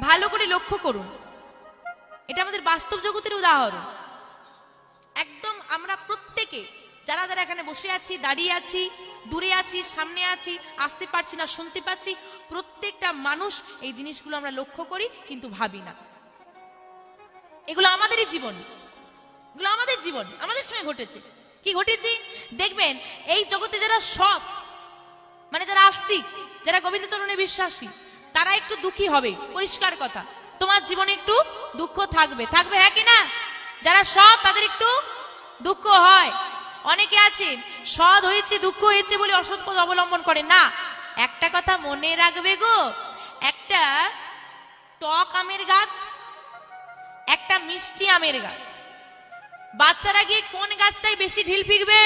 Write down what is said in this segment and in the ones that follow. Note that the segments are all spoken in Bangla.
ভালো করে লক্ষ্য করুন। এটা আমাদের বাস্তব জগতের উদাহরণ। একদম আমরা প্রত্যেকে, যারা যারা এখানে বসে আছি, দাঁড়িয়ে আছি, দূরে আছি, সামনে আছি, আসতে পারছি না, শুনতে পাচ্ছি, প্রত্যেকটা মানুষ এই জিনিসগুলো আমরা লক্ষ্য করি, কিন্তু ভাবি না। এগুলো আমাদেরই জীবন। এগুলো আমাদের জীবন, আমাদের সঙ্গে ঘটেছে। কি ঘটেছে? দেখবেন, এই জগতে যারা সৎ মানে যারা আস্তিক, যারা গোবিন্দচরণে বিশ্বাসী তারা একটু দুঃখী হবে। পরিষ্কার কথা। তোমার জীবনে একটু দুঃখ থাকবে। থাকবে হ্যাঁ কি না? যারা সৎ, তাদের একটু দুঃখ হয়। অনেকে আছেন সৎ হয়েছে, দুঃখ হয়েছে বলে অসৎ পথ অবলম্বন করে। না, একটা কথা মনে রাখবে গো, একটা টক আমের গাছ, একটা মিষ্টি আমের গাছ। বাচ্চারা গিয়ে কোন গাছটাই বেশি ঢিল ফিকবে?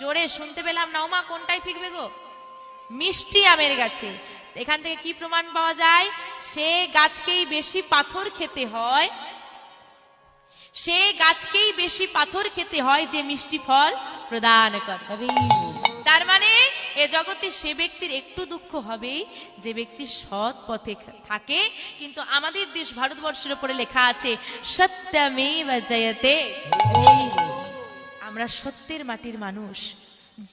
জোরে শুনতে পেলাম না। ওমা কোনটাই ফিকবে গো? মিষ্টি আমের গাছে। এখান থেকে কি প্রমাণ পাওয়া যায়? সে গাছকেই বেশি পাথর খেতে হয়। সে গাছকেই বেশি পাথর খেতে হয় যে মিষ্টি ফল প্রদান করে। তার মানে এ জগতে সে ব্যক্তির একটু দুঃখ হবে যে ব্যক্তি সৎ পথে থাকে। কিন্তু আমাদের দেশ ভারতবর্ষের উপরে লেখা আছে সত্যমেব জয়তে। আমরা সত্যের মাটির মানুষ।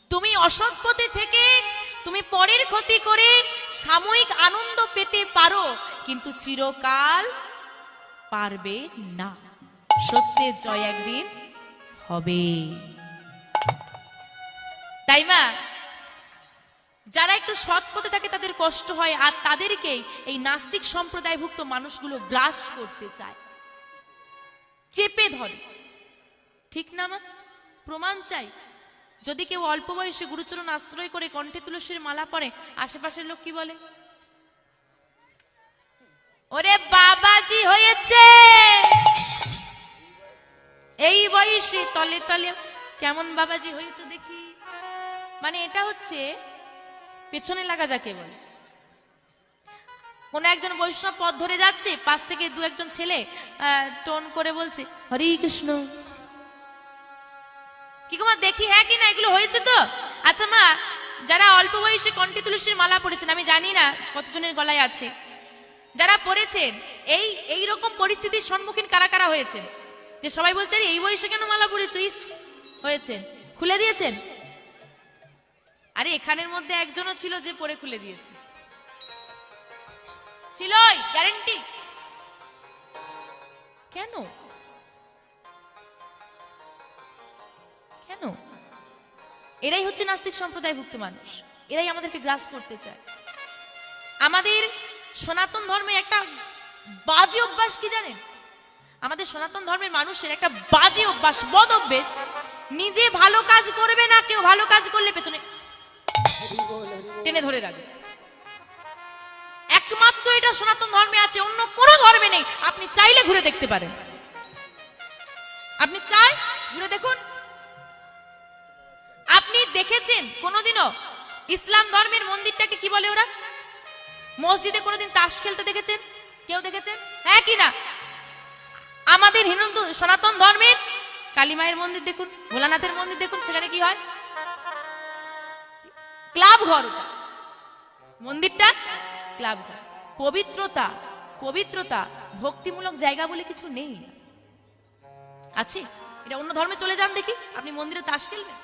তুমি অসৎ পথে থেকে তুমি পরের ক্ষতি করে সাময়িক আনন্দ পেতে পারো, কিন্তু চিরকাল পারবে না। সত্যের জয় একদিন হবে। তাই মা, যারা একটু সৎ পথে থাকে, তাদের কষ্ট হয়, আর তাদেরকেই এই নাস্তিক সম্প্রদায়ভুক্ত মানুষগুলো গ্রাস করতে চায়। চেপে ধরে। ঠিক না মা? প্রমাণ চাই। যদি কেউ অল্প বয়সে গুরুচরণ আশ্রয় করে কণ্ঠে তুলসীর মালা পরে, আশেপাশের লোক কি বলে? ওরে বাবাজি হয়েছে! এই বয়সে তলে তলে কেমন বাবাজি হয়েছে দেখি। মানে এটা হচ্ছে পেছনে লাগা যাকে বলে। কোন একজন বৈষ্ণব পথ ধরে যাচ্ছে, পাশ থেকে দু একজন ছেলে টোন করে বলছে, হরে কৃষ্ণ। কি মা দেখি হ্যাঁ কি না এগুলো হয়েছে তো? আচ্ছা মা যারা অল্প বয়সে কণ্ঠে তুলসীর মালা পড়েছেন আমি জানি না কতজনের গলায় আছে। যারা পড়েছেন এই এই রকম পরিস্থিতির সম্মুখীন কারা কারা হয়েছে যে সবাই বলছে "আরে, এই বয়সে কেন মালা পড়েছো? ইস হয়েছে। খুলে দিয়েছেন? আরে এখানের মধ্যে একজনও ছিল যে পরে খুলে দিয়েছে। ছিলই গ্যারেন্টি কেন? এরাই হচ্ছে নাস্তিক সম্প্রদায়ভুক্ত মানুষ। এরাই আমাদেরকে গ্রাস করতে চায়। আমাদের সনাতন ধর্মে একটা বাজে অভ্যাস কি জানেন? আমাদের সনাতন ধর্মের মানুষের একটা বাজে অভ্যাস, বদ অভ্যেস। নিজে ভালো কাজ করবে না কেউ, ভালো কাজ করলে পেছনে টেনে ধরে রাখবে। একমাত্র এটা সনাতন ধর্মে আছে, অন্য কোনো ধর্মে নেই। আপনি চাইলে ঘুরে দেখতে পারেন। আপনি চাই, ঘুরে দেখুন। আপনি দেখেছেন কোনোদিনও ইসলাম ধর্মের মন্দিরটাকে কি বলে ওরা? মসজিদে কোনোদিন তাস খেলতে দেখেছেন? কেউ দেখেছেন? হ্যাঁ কি না? আমাদের হিন্দু সনাতন ধর্মের কালী মায়ের মন্দির দেখুন, ভোলানাথের মন্দির দেখুন, সেখানে কি হয়? ক্লাব ঘর মন্দিরটা ক্লাব ঘর। পবিত্রতা পবিত্রতা, ভক্তিমূলক জায়গা বলে কিছু নেই। আছে? এটা অন্য ধর্মে চলে যান দেখি, আপনি মন্দিরে তাস খেলবেন?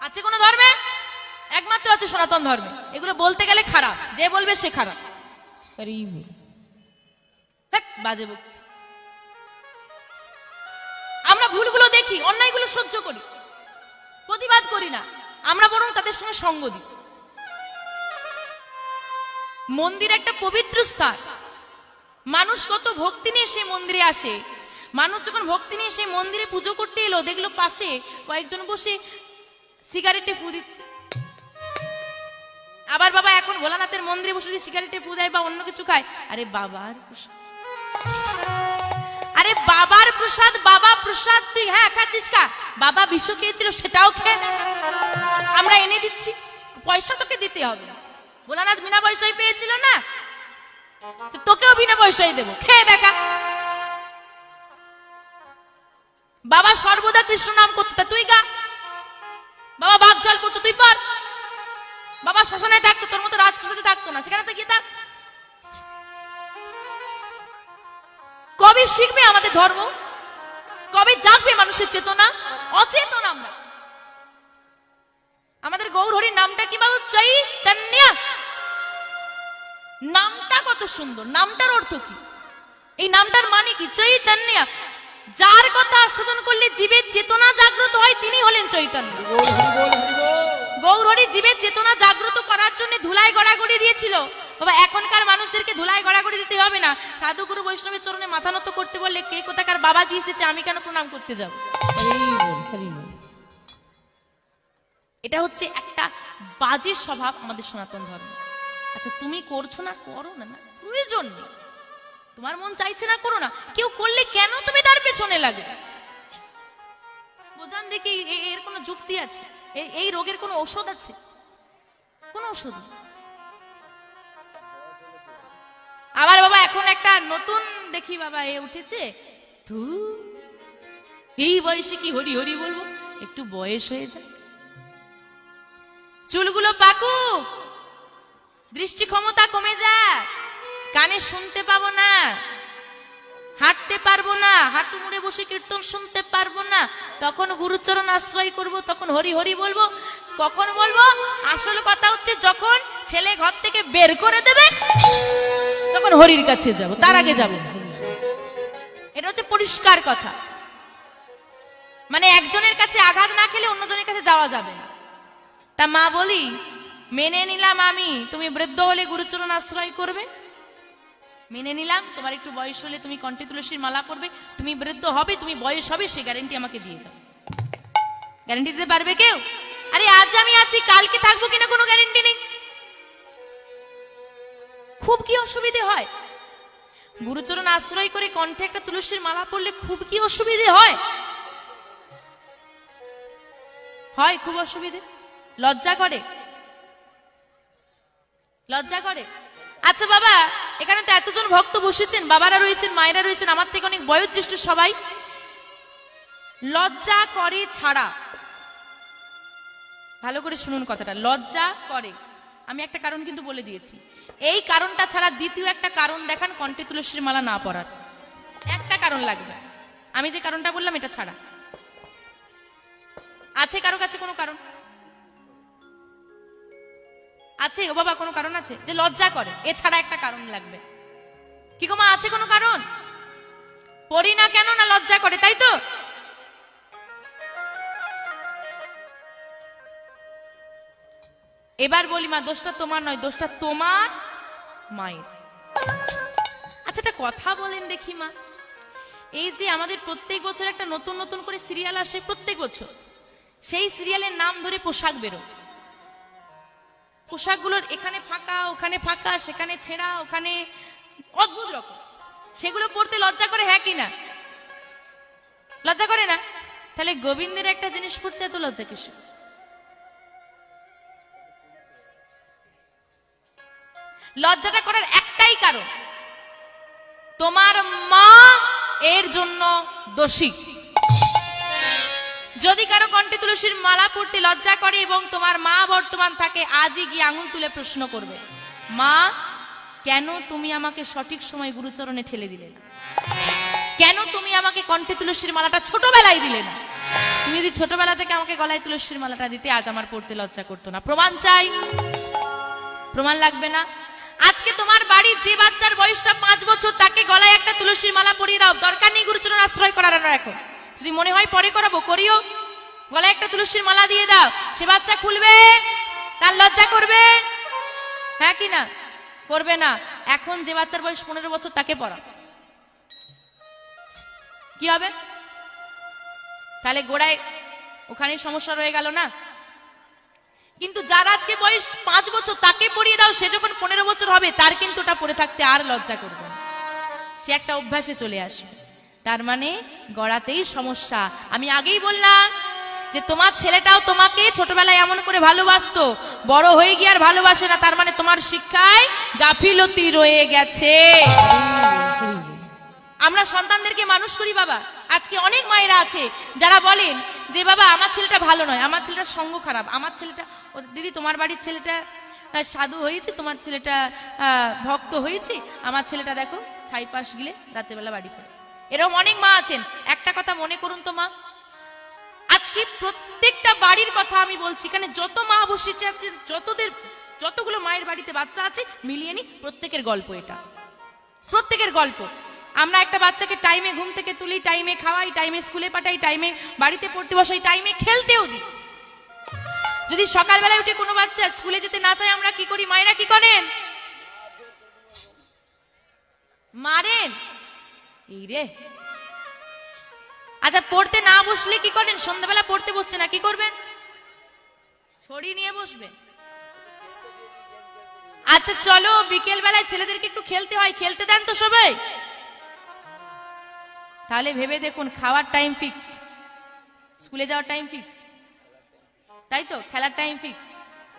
আছে কোন ধর্মে? একমাত্র আছে সনাতন ধর্মে। এগুলো বলতে গেলে খারাপ। যে বলবে সে খারাপ। বাজে বকছি। আমরা ভুলগুলো দেখি অন্যায়গুলো সহ্য করি। প্রতিবাদ করি না। আমরা বরং তাদের সঙ্গে সঙ্গ দিই। মন্দির একটা পবিত্র স্থান। মানুষ কত ভক্তি নিয়ে সেই মন্দিরে আসে। মানুষ যখন ভক্তি নিয়ে সেই মন্দিরে পুজো করতে এলো দেখল পাশে কয়েকজন বসে সিগারেটে ফু দিচ্ছে। আবার বাবা এখন ভোলানাথের মন্দিরে বসে যদি সিগারেটে ফু দেয় বা অন্য কিছু খায়, আরে বাবার প্রসাদ। আরে বাবার প্রসাদ, বাবা প্রসাদ তুই হ্যাঁ খাচ্ছিস কা বাবা বিষ খেয়েছিল, সেটাও খেয়ে। আমরা এনে দিচ্ছি, পয়সা তোকে দিতে হবে। ভোলানাথ বিনা পয়সায় পেয়েছিল না? তোকেও বিনা পয়সায় দেবো, খেয়ে দেখা। বাবা সর্বদা কৃষ্ণ নাম করতো তুই গা। বাবা, বাঘ জল পড়তো, তুই পর বাবা, শ্মশানে থাকতো, তোর মতো রাজপ্রাসাদে থাকতো না। সেখানে তো গিয়ে থাক। কবে শিখবে আমাদের ধর্ম? কবে জাগবে মানুষের চেতনা? অচেতন আমরা। আমাদের গৌরহরির নামটা কীভাবে চাই তার নামটা কত সুন্দর। নামটার অর্থ কি? এই নামটার মানে কি? চৈতন্যা। যার কথা আস্বাদন করলে জীবের চেতনা জাগ্রত হয় তিনি হলেন চৈতন্য। গৌরহরি জীবের চেতনা জাগ্রত করার জন্য ধুলাই গড়াগড়ি দিয়েছিল। বাবা এখনকার মানুষদেরকে ধুলাই গড়াগড়ি দিতে হবে না। সাধুগুরু বৈষ্ণবের চরণে মাথা নত করতে বললে কে কোথাকার বাবাজি এসেছে আমি কেন প্রণাম করতে যাব? এটা হচ্ছে একটা বাজে স্বভাব আমাদের সনাতন ধর্ম। আচ্ছা তুমি করছ না? করো না না। প্রয়োজন নেই। তোমার মন চাইছে না, করো না। কেউ করলে কেন তুমি তার পেছনে লাগে? বোঝান দেখি এর কোনো যুক্তি আছে? এই রোগের কোনো ঔষধ আছে? কোনো ওষুধ আবার বাবা, এখন একটা নতুন দেখি বাবা, এ উঠেছে। ধু। এই বয়সে কি হরি হরি বলব? একটু বয়স হয়ে যায় চুলগুলো পাকুক। দৃষ্টি ক্ষমতা কমে যাক। কানে শুনতে পাবো না, হাঁটতে পারব না, হাঁটু মুড়ে বসে কীর্তন শুনতে পারব না, তখন গুরুচরণ আশ্রয় করব, তখন হরি হরি বলব, কখন বলব? আসল কথা হচ্ছে যখন ছেলে ঘর থেকে বের করে দেবে, তখন হরির কাছে যাব, তার আগে যাব। এটা হচ্ছে পরিষ্কার কথা। মানে একজনের কাছে আঘাত না খেলে অন্যজনের কাছে যাওয়া যাবে না। তা মা বলি, মেনে নিলাম আমি, তুমি বৃদ্ধ হলে গুরুচরণ আশ্রয় করবে মেনে নিলাম, তোমার একটু বয়স হলে তুমি কণ্ঠে তুলসীর মালা করবে তুমি বৃদ্ধ হবে, তুমি বয়স হবে, সে গ্যারেন্টি আমাকে দিয়ে যাও। গ্যারেন্টি দিতে পারবে কেউ? আরে আজ আমি আছি, কালকে থাকব কিনা কোনো গ্যারেন্টি নেই। খুব কি অসুবিধে হয়? গুরুচরণ আশ্রয় করে কণ্ঠে একটা তুলসীর মালা পড়লে খুব কি অসুবিধে হয়? হয়, খুব অসুবিধে। লজ্জা করে। লজ্জা করে। আচ্ছা বাবা, এখানে তো এতজন ভক্ত বসেছেন, বাবারা রয়েছেন, মায়েরা রয়েছেন, আমার থেকে অনেক বয়োজ্যেষ্ঠ সবাই। লজ্জা করে ছাড়া। ভালো করে শুনুন কথাটা, লজ্জা করে। আমি একটা কারণ কিন্তু বলে দিয়েছি। এই কারণটা ছাড়া দ্বিতীয় একটা কারণ দেখান, কণ্ঠে তুলসীর মালা না পড়ার একটা কারণ লাগবে। আমি যে কারণটা বললাম, এটা ছাড়া। আছে কারও কাছে কোনো কারণ? আছে ও বাবা, কোনো কারণ আছে? যে লজ্জা করে, এছাড়া একটা কারণ লাগবে। কি গো মা, আছে কোনো কারণ? পড়ি না কেন না লজ্জা করে, তাই তো? এবার বলি মা, দোষটা তোমার নয়, দোষটা তোমার মায়ের। আচ্ছা একটা কথা বলেন দেখি মা। এই যে আমাদের প্রত্যেক বছর একটা নতুন নতুন করে সিরিয়াল আসে, প্রত্যেক বছর। সেই সিরিয়ালের নাম ধরে পোশাক বেরো পোশাকগুলোর এখানে ফাঁকা, ওখানে ফাঁকা, সেখানে ছেঁড়া, ওখানে অদ্ভুত রকম। সেগুলো পড়তে লজ্জা করে হ্যাঁ কি না? লজ্জা করে না? তাহলে গোবিন্দের একটা জিনিস পড়তে এত লজ্জা কিসে লজ্জাটা করার একটাই কারণ, তোমার মা এর জন্য দোষী। যদি কারও কণ্ঠে তুলসীর মালা পড়তে লজ্জা করে এবং তোমার মা বর্তমান থাকে, আজই গিয়ে আঙুল তুলে প্রশ্ন করবে, মা, কেন তুমি আমাকে সঠিক সময় গুরুচরণে ঠেলে দিলে না? কেন তুমি আমাকে কণ্ঠে তুলসীর মালাটা ছোটবেলায় দিলে না? তুমি যদি ছোটবেলা থেকে আমাকে গলায় তুলসীর মালাটা দিতে, আজ আমার পড়তে লজ্জা করতো না। প্রমাণ চাই। প্রমাণ লাগবে না? আজকে তোমার বাড়ির যে বাচ্চার বয়সটা পাঁচ বছর, তাকে গলায় একটা তুলসীর মালা পরিয়ে দাও। দরকার নেই গুরুচরণ আশ্রয় করার এখন। যদি মনে হয় পরে করাবো, করিও। গলায় একটা তুলসীর মালা দিয়ে দাও। সে বাচ্চা খুলবে, তার লজ্জা করবে। হ্যাঁ কি না? করবে না। এখন যে বাচ্চার বয়স পনেরো বছর, তাকে পড়া কি হবে? তাহলে গোড়ায় ওখানে সমস্যা রয়ে গেল না? কিন্তু যার আজকে বয়স পাঁচ বছর, তাকে পড়িয়ে দাও। সে যখন পনেরো বছর হবে, তার কিন্তু ওটা পড়ে থাকতে আর লজ্জা করবে সে একটা অভ্যাসে চলে আসবে। তার মানে গড়াতেই সমস্যা। আমি আগেই বললাম যে তোমার ছেলেটাও তোমাকে ছোটবেলায় এমন করে ভালোবাসতো, বড় হয়ে গিয়ে আর ভালোবাসে না, তার মানে তোমার শিক্ষায় গাফিলতি রয়ে গেছে। আমরা সন্তানদেরকে মানুষ করি বাবা। আজকে অনেক মায়েরা আছে, যারা বলেন যে বাবা, আমার ছেলেটা ভালো নয়, আমার ছেলেটার সঙ্গ খারাপ, আমার ছেলেটা দিদি, তোমার বাড়ির ছেলেটা সাধু হয়েছে, তোমার ছেলেটা ভক্ত হয়েছে, আমার ছেলেটা দেখো, ছাই পাশ গিলে রাতেবেলা বাড়ি ফেরে। এরকম অনেক মা আছেন। একটা কথা মনে করুন তো মা। আজকে প্রত্যেকটা বাড়ির কথা আমি বলছি। এখানে যত মা বসেছে আছেন, যতদের, যতগুলো মায়ের বাড়িতে বাচ্চা আছে, মিলিয়ে নি প্রত্যেকের গল্প এটা। প্রত্যেকের গল্প। আমরা একটা বাচ্চাকে টাইমে ঘুম থেকে তুলি টাইমে খাওয়াই টাইমে স্কুলে পাঠাই টাইমে বাড়িতে পড়তে বসাই টাইমে খেলতেও দিই। যদি সকালবেলায় উঠে কোনো বাচ্চা স্কুলে যেতে না চায়, আমরা কি করি? মায়েরা কি করেন? মারেন। আচ্ছা পড়তে না বসলে কি করেন? সন্ধ্যাবেলা পড়তে বসছে না, কি করবেন? ছড়ি নিয়ে বসবে। আচ্ছা চলো বিকেল বেলায় ছেলেদেরকে একটু খেলতে হয়। খেলতে দেন তো সবাই। তাহলে ভেবে দেখুন, খাওয়ার টাইম ফিক্সড স্কুলে যাওয়ার টাইম ফিক্সড তাই তো? খেলার টাইম ফিক্সড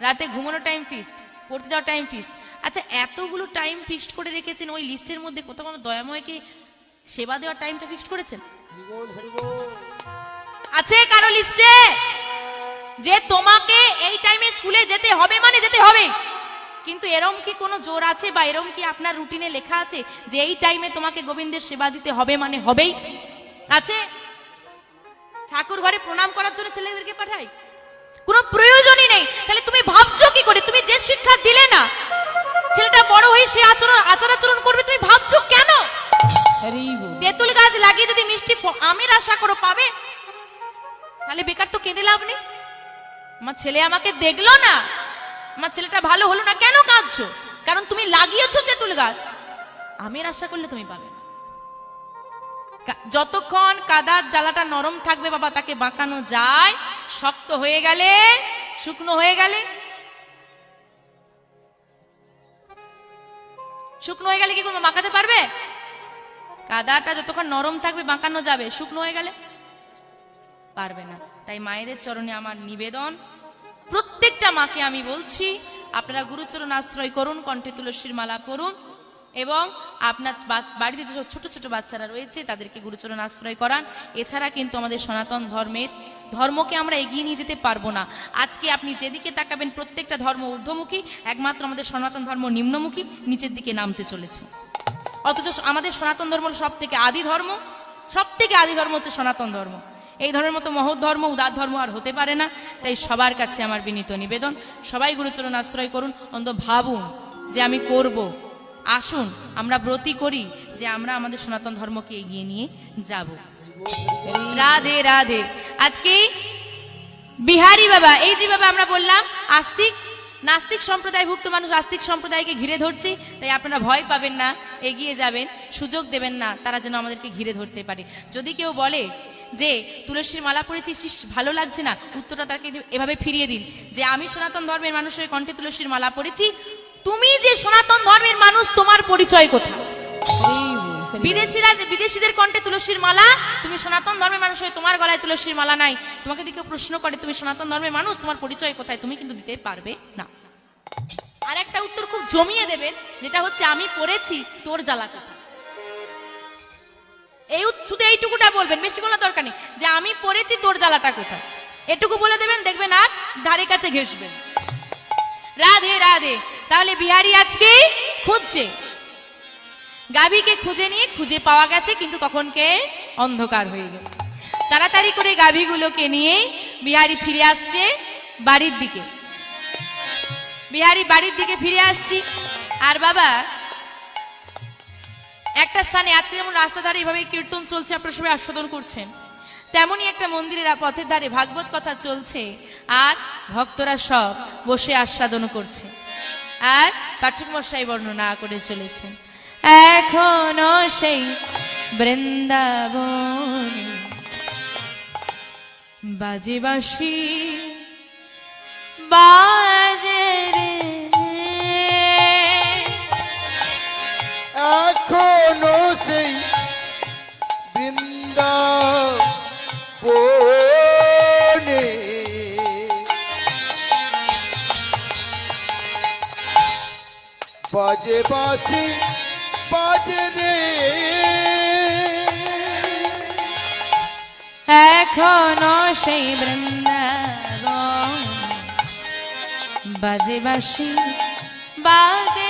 রাতে ঘুমানোর টাইম ফিক্সড পড়তে যাওয়ার টাইম ফিক্সড আচ্ছা এতগুলো টাইম ফিক্সড করে রেখেছেন ওই লিস্টের মধ্যে কোথাও কোনো দয়াময়কে সেবা দেওয়ার টাইমটা ফিক্সড করেছেন? আছে কারও লিস্টে যে তোমাকে এই টাইমে স্কুলে যেতে হবে মানে যেতে হবে? কিন্তু এরম কি কোনো জোর আছে বা এরম কি আপনার রুটিনে লেখা আছে যে এই টাইমে তোমাকে গোবিন্দের সেবা দিতে হবে মানে হবেই? আছে? ঠাকুর ঘরে প্রণাম করার জন্য ছেলেদেরকে পাঠাই? কোনো প্রয়োজনই নেই। তাহলে তুমি ভাবছ কি করে? তুমি যে শিক্ষা দিলে না ছেলেটা বড় হয়ে সে আচরণ আচার আচরণ করবে তুমি ভাবছ কেন? তেঁতুল গাছ লাগিয়ে যদি মিষ্টি আমের আশা করো পাবে, তাহলে বেকার তো কেঁদে লাভ নেই। আমার ছেলে আমাকে দেখল না, আমার ছেলেটা ভালো হলো না, কেন কাঁদছো? কারণ তুমি লাগিয়েছো তেঁতুল গাছ। আমের আশা করলে তুমি পাবে যতক্ষণ কাদার জ্বালাটা নরম থাকবে বাবা, তাকে বাঁকানো যায়, শক্ত হয়ে গেলে, শুকনো হয়ে গেলে। শুকনো হয়ে গেলে কি কোনো বাঁকাতে পারবে? কাদাটা যতক্ষণ নরম থাকবে, বাঁকানো যাবে, শুকনো হয়ে গেলে? পারবে না। তাই মায়েদের চরণে আমার নিবেদন, প্রত্যেকটা মাকে আমি বলছি, আপনারা গুরুচরণ আশ্রয় করুন, কণ্ঠে তুলসীর মালা পড়ুন এবং আপনার বাড়িতে যে ছোট ছোট বাচ্চারা রয়েছে, তাদেরকে গুরুচরণ আশ্রয় করান। এছাড়া কিন্তু আমাদের সনাতন ধর্মের ধর্মকে আমরা এগিয়ে নিয়ে যেতে পারব না। আজকে আপনি যেদিকে তাকাবেন, প্রত্যেকটা ধর্ম ঊর্ধ্বমুখী, একমাত্র আমাদের সনাতন ধর্ম নিম্নমুখী, নিচের দিকে নামতে চলেছে। অথচ আমাদের সনাতন ধর্ম সব থেকে আদি ধর্ম। সব থেকে আদি ধর্ম হচ্ছে সনাতন ধর্ম। এই ধর্মের মতো মহৎ ধর্ম, উদার ধর্ম আর হতে পারে না। তাই সবার কাছে আমার বিনীত নিবেদন, সবাই গুরুচরণ আশ্রয় করুন অন্ত ভাবুন যে আমি করব। আসুন, আমরা ব্রতী করি যে আমরা আমাদের সনাতন ধর্মকে এগিয়ে নিয়ে যাব। রাধে রাধে। আজকে বিহারি বাবা, এই যে বাবা আমরা বললাম, আস্তিক নাস্তিক সম্প্রদায়ভুক্ত মানুষ আস্তিক সম্প্রদায়কে ঘিরে ধরছি তাই আপনারা ভয় পাবেন না এগিয়ে যাবেন সুযোগ দেবেন না তারা যেন আমাদেরকে ঘিরে ধরতে পারে। যদি কেউ বলে যে তুলসীর মালা পড়েছিস ইস, ভালো লাগছে না উত্তরটা তাকে এভাবে ফিরিয়ে দিন। যে আমি সনাতন ধর্মের মানুষের কণ্ঠে তুলসীর মালা পড়েছি তুমি যে সনাতন ধর্মের মানুষ তোমার পরিচয় কোথায়? বিদেশিরা, বিদেশিদের কণ্ঠে তুলসীর মালা, তুমি সনাতন ধর্মের মানুষ হয়ে তোমার গলায় তুলসীর মালা নাই। তোমাকে দিকে প্রশ্ন করে, তুমি সনাতন ধর্মের মানুষ, তোমার পরিচয় কোথায়? তুমি কিন্তু দিতে পারবে না। আর একটা উত্তর খুব জমিয়ে দেবেন, যেটা হচ্ছে, আমি পড়েছি তোর জ্বালা এই শুধু এইটুকুটা বলবেন, বেশি বলার দরকার নেই, যে আমি পড়েছি তোর জ্বালাটা কোথায়? এটুকু বলে দেবেন, দেখবেন আর ধারে কাছে ঘেসবেন রাধে রাধে, তাহলে বিহারি আজকে খুঁজছে। গাভীকে খুঁজে নিয়ে খুঁজে পাওয়া গেছে, কিন্তু তখন কে? অন্ধকার হয়ে গেছে। তাড়াতাড়ি করে গাভীগুলোকে নিয়ে বিহারি ফিরে আসছে বাড়ির দিকে। বিহারি বাড়ির দিকে ফিরে আসছি। আর বাবা, একটা স্থানে আজকে যেমন রাস্তা ধারে এভাবে কীর্তন চলছে, আপনারা সবাই আস্বাদন করছেন। তেমনই একটা মন্দিরের পথের ধারে ভাগবত কথা চলছে, আর ভক্তরা সব বসে আস্বাদন করছে। আর পাঠক মশাই বর্ণনা করে চলেছেন। এখনও সেই বৃন্দাবন। বাজে বাসি বাজে এখনও সেই বৃন্দাবনে। বাজে বাজে রে। এখনও সেই বৃন্দাবন বাজে বাসি বাজে